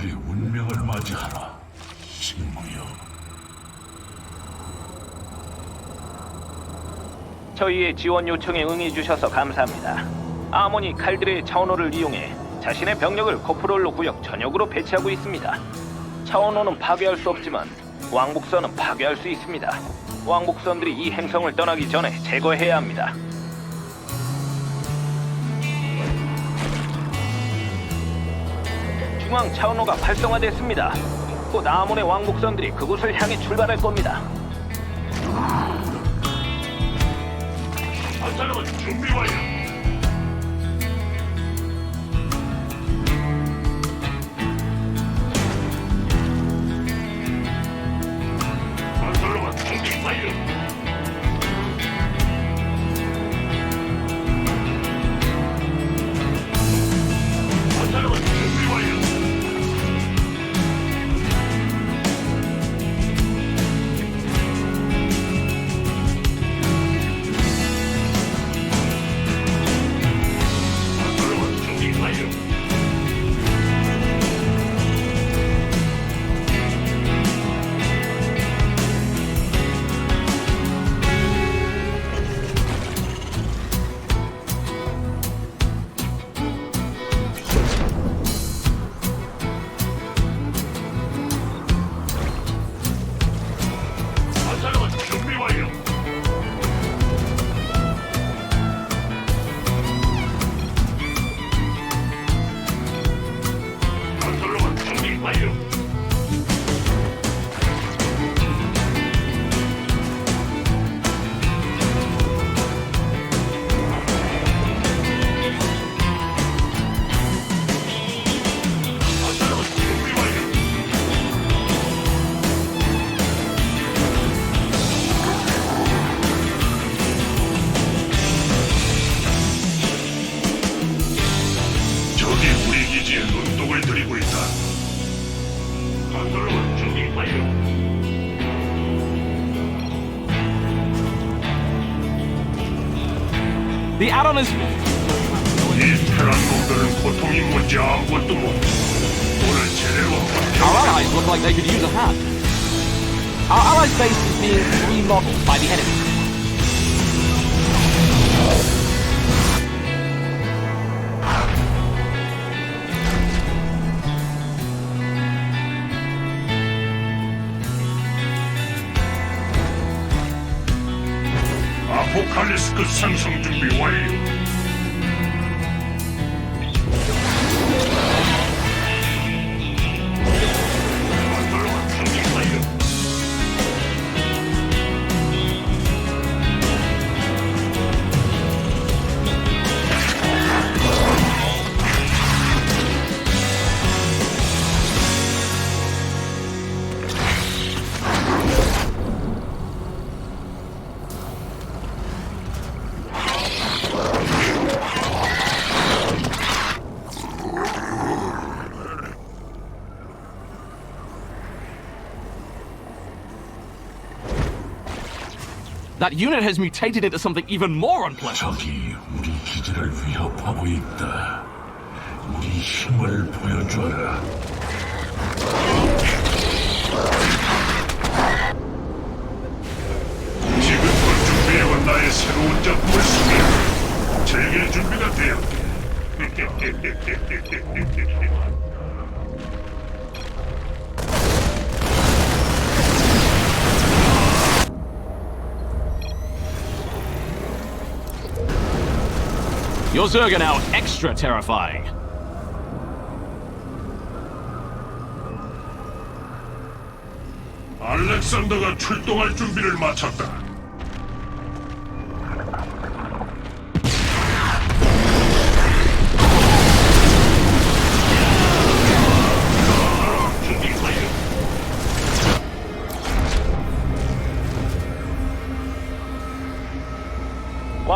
마지막에 운명을 맞이하라. 식모여. 저희의 지원 요청에 응해 주셔서 감사합니다. 아모니 칼들의 차원호를 이용해 자신의 병력을 코프롤로 구역 전역으로 배치하고 있습니다. 차원호는 파괴할 수 없지만 왕복선은 파괴할 수 있습니다. 왕복선들이 이 행성을 떠나기 전에 제거해야 합니다. 중앙 차원호가 활성화됐습니다. 곧 아몬의 왕복선들이 그곳을 향해 출발할 겁니다. 건설로봇 준비 완료. like they could use a hand. Our allies' base is being remodeled by the enemy. 아포칼리스크 상승 준비 완료. That unit has mutated into something even more unpleasant. 적이 우리 기지를 위협하고 있다. 우리 힘을 보여줘라. 지금껏 준비해온 나의 새로운 작품을 소개해. 즐길 준비가 되었게. Your Zerg are now extra terrifying. 알렉산더가 출동할 준비를 마쳤다.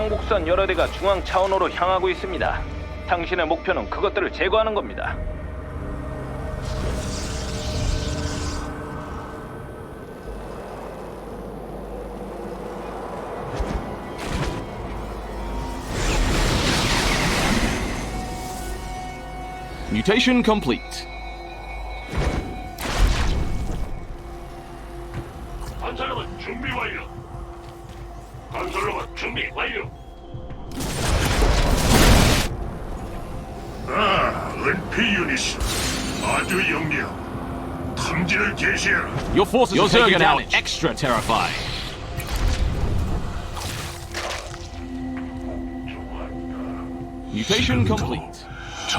왕복선 여러 대가 중앙 차원호로 향하고 있습니다. 당신의 목표는 그것들을 제거하는 겁니다. Mutation. forces Your are now extra terrified. Mutation complete. The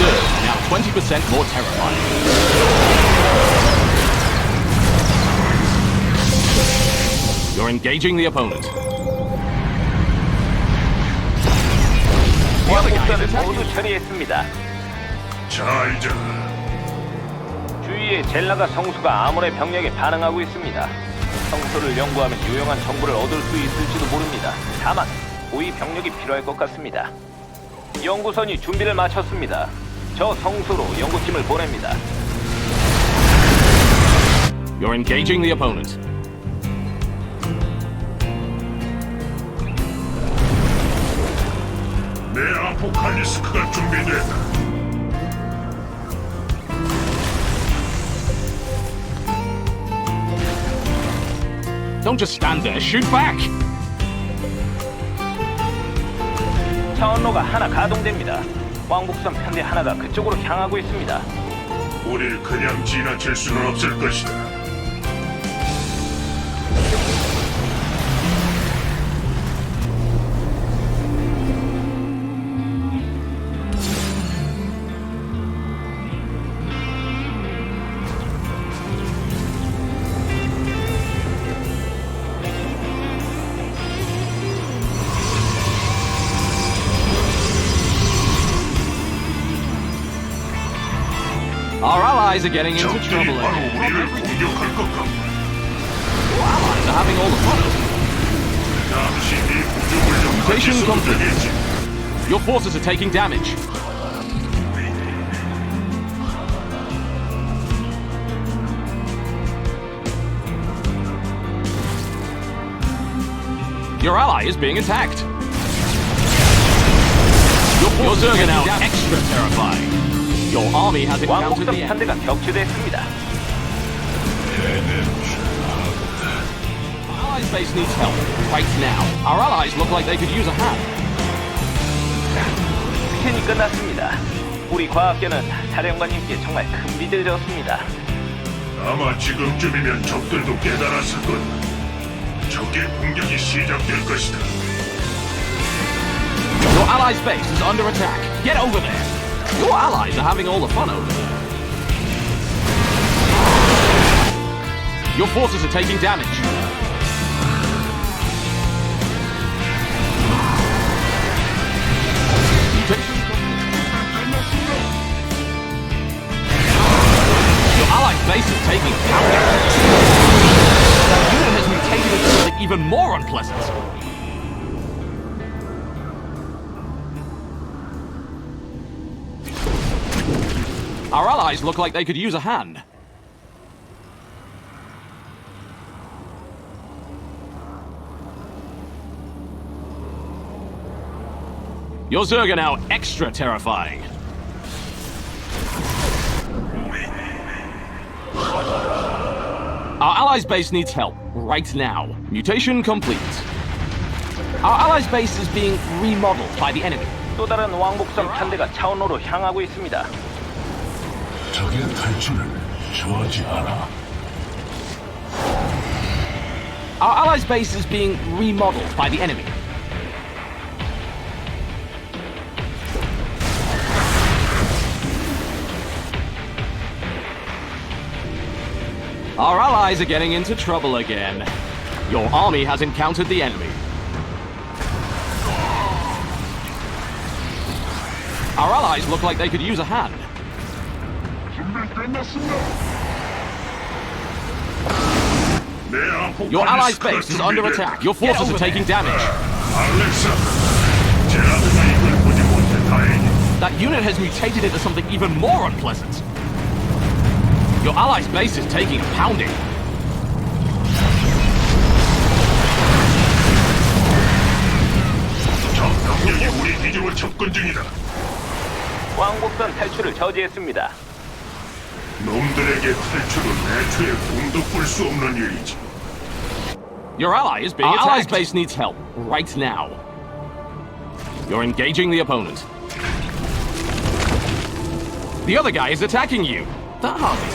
Zerg now 20% more terrifying. You're engaging the opponent. 왕복선을 모두 처리했습니다. 잘 자. 주위에 젤라가 성수가 아몬의 병력에 반응하고 있습니다. 성소를 연구하면 유용한 정보를 얻을 수 있을지도 모릅니다. 다만 고위 병력이 필요할 것 같습니다. 연구선이 준비를 마쳤습니다. 저 성소로 연구팀을 보냅니다. You're engaging the opponent. 아포칼리스크가 준비됐다. Don't just stand there, shoot back! 차원로가 하나 가동됩니다. 왕복선 편대 하나가 그쪽으로 향하고 있습니다. 우릴 그냥 지나칠 수는 없을 것이다. Our allies are getting into trouble. Our allies are having all the fun. Mutation complete. Your forces are taking damage. Your ally is being attacked. Your, Your Zerg are now extra terrifying. Your army has encountered 왕복선 the enemy. 편대가 격추됐습니다. Our allies base needs help right now. Our allies look like they could use a hand. 스캔이 끝났습니다. 우리 과학계는 사령관님께 정말 큰 빚을 졌습니다. 아마 지금쯤이면 적들도 깨달았을 거다. 적의 공격이 시작될 것이다. Your allies' base is under attack. Get over there. Your allies are having all the fun over there. Your forces are taking damage. Your allies' base is taking damage. That unit has mutated into something even more unpleasant. Our allies look like they could use a hand. Your Zerg are now extra terrifying. Our allies' base needs help right now. Mutation complete. Our allies' base is being remodeled by the enemy. 또 다른 왕복선 편대가 차원로로 향하고 있습니다. 적의 탈출을 좋아하지 않아. Our allies' base is being remodeled by the enemy. Our allies are getting into trouble again. Your army has encountered the enemy. Our allies look like they could use a hand. Your allies' base is under 준비됐다. attack. Your forces are taking damage. 알렉산더, 제라드가 이걸 보지 못해 다행이다. That unit has mutated into something even more unpleasant. Your allies' base is taking a pounding. 적 병력이 우리 기지로 접근 중이다. 왕복선 탈출을 저지했습니다. 놈들에게 탈출은 애초에 꿈도 꿀 수 없는 일이지. Your ally is being Our allies' attacked. base needs help right now. You're engaging the opponent. The other guy is attacking you. That hardly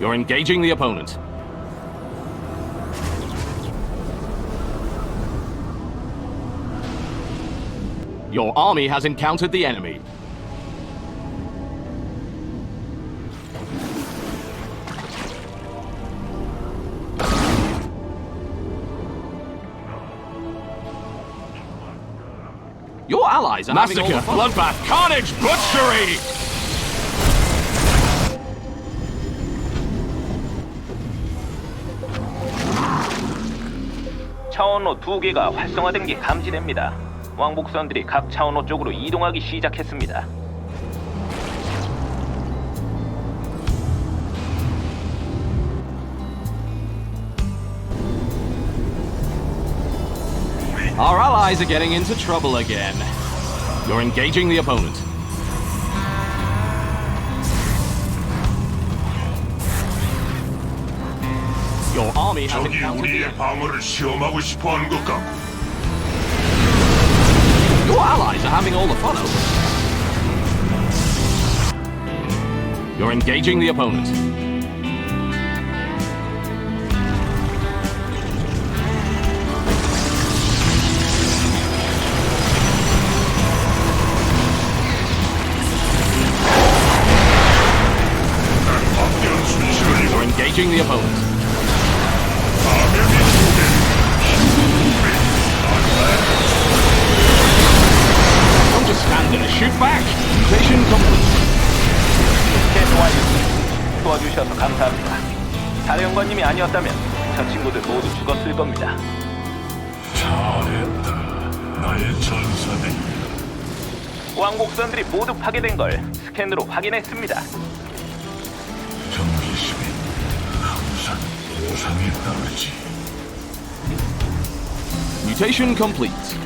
You're engaging the opponent. Your army has encountered the enemy. Your allies are Massacre, bloodbath, carnage, butchery! 차원로 두 개가 활성화된 게 감지됩니다. 왕복선들이 각 차원로 쪽으로 이동하기 시작했습니다. Our allies are getting into trouble again. You're engaging the opponent. Your army has 적이 encountered the 우리의 enemy. 방어를 시험하고 싶어하는 것 같고 Your allies are having all the fun over it. You're engaging the opponent. 도와주셔서 감사합니다. 사령관님이 아니었다면 저 친구들 모두 죽었을 겁니다. 잘했다 나의 전사들 왕복선들이 모두 파괴된 걸 스캔으로 확인했습니다. 정기심이 항상 보상에 따르지 Mutation complete.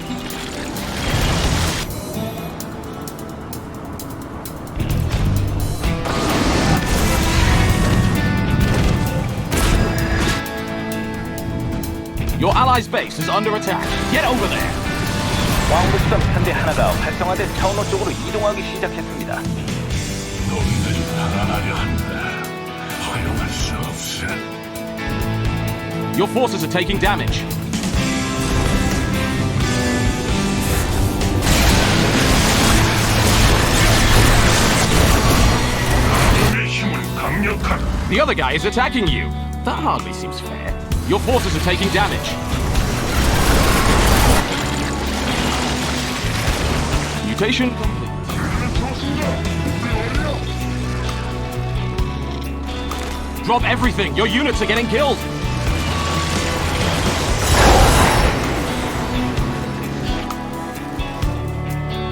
Your allies' base is under attack. Get over there. 왕복선 편대 하나가 활성화된 차원로 쪽으로 이동하기 시작했습니다. 놈들이 살아나려 한다 허용할 수 없어 Your forces are taking damage. 놈의 힘은 강력하다 The other guy is attacking you. That hardly seems fair. Your forces are taking damage. Mutation complete. Drop everything, your units are getting killed.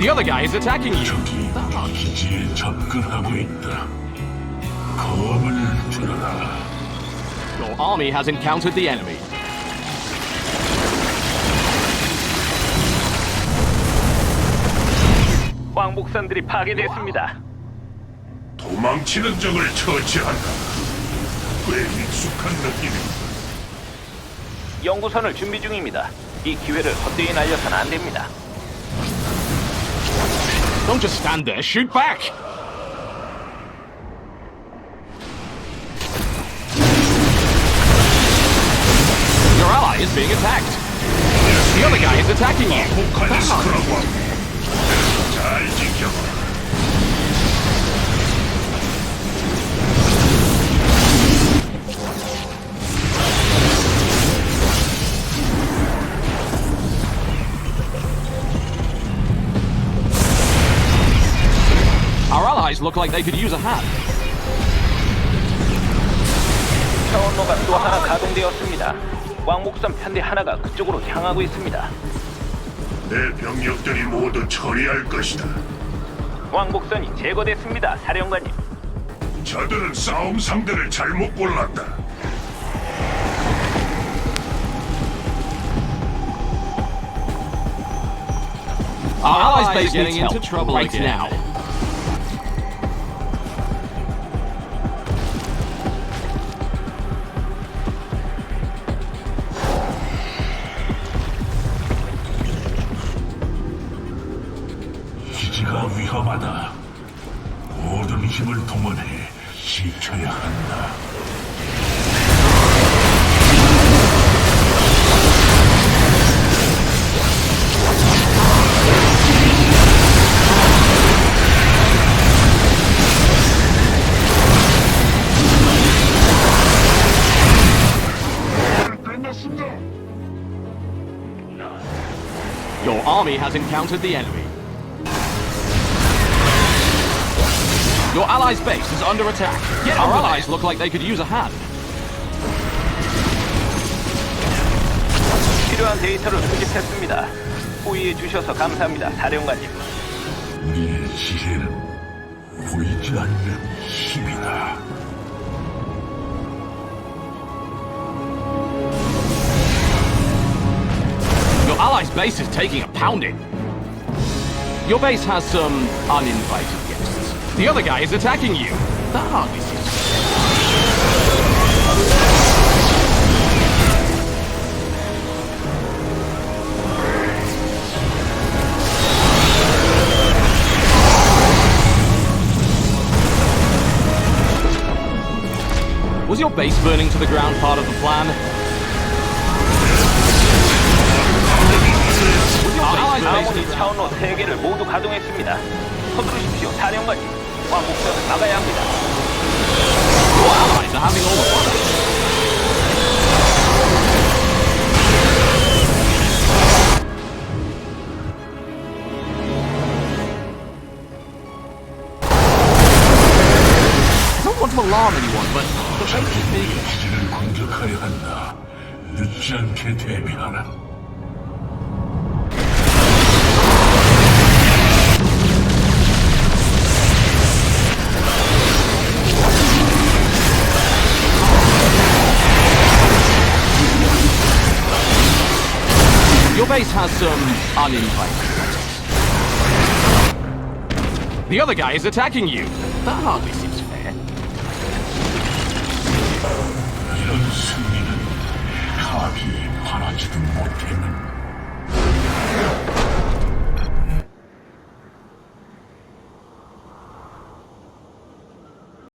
The other guy is attacking you. 적이 우리 기지에 접근하고 있다 검을 들어라 Your army has encountered the enemy. 왕복선들이 파괴됐습니다. 도망치는 적을 처치한다 꽤 익숙한 느낌이다 연구선을 준비 중입니다. 이 기회를 헛되이 날려선 안 됩니다. Don't just stand there, shoot back. is being attacked. The other guy is attacking you. 포칼리스크라고 하고 잘 지켜봐 Our allies look like they could use a hand. 차원로가 또 하나 가동되었습니다. 왕복선 편대 하나가 그쪽으로 향하고 있습니다. 내 병력들이 모두 처리할 것이다 왕복선이 제거됐습니다, 사령관님. 저들은 싸움 상대를 잘못 골랐다. Our allies' are getting into trouble right again. now. army has encountered the enemy. Your allies' base is under attack. Our allies look like they could use a hand. 필요한 데이터를 수집했습니다. 호의해 주셔서 감사합니다, 사령관님. 우리의 지혜는 보이지 않는 힘이다. Base is taking a pounding. Your base has some uninvited guests. The other guy is attacking you. Ah, Hardly seems Was your base burning to the ground part of the plan? 가동했습니다. 서두르십시오, 사령관님. 왕복선을 막아야 합니다. Your allies are having all the fun. I don't want to alarm anyone, but the base is being 기지를 공격하려 한다. 늦지 않게 대비하라. base has some uninvited guests. The other guy is attacking you. That hardly seems fair. 이런 승리는 합이 바라지도 못했는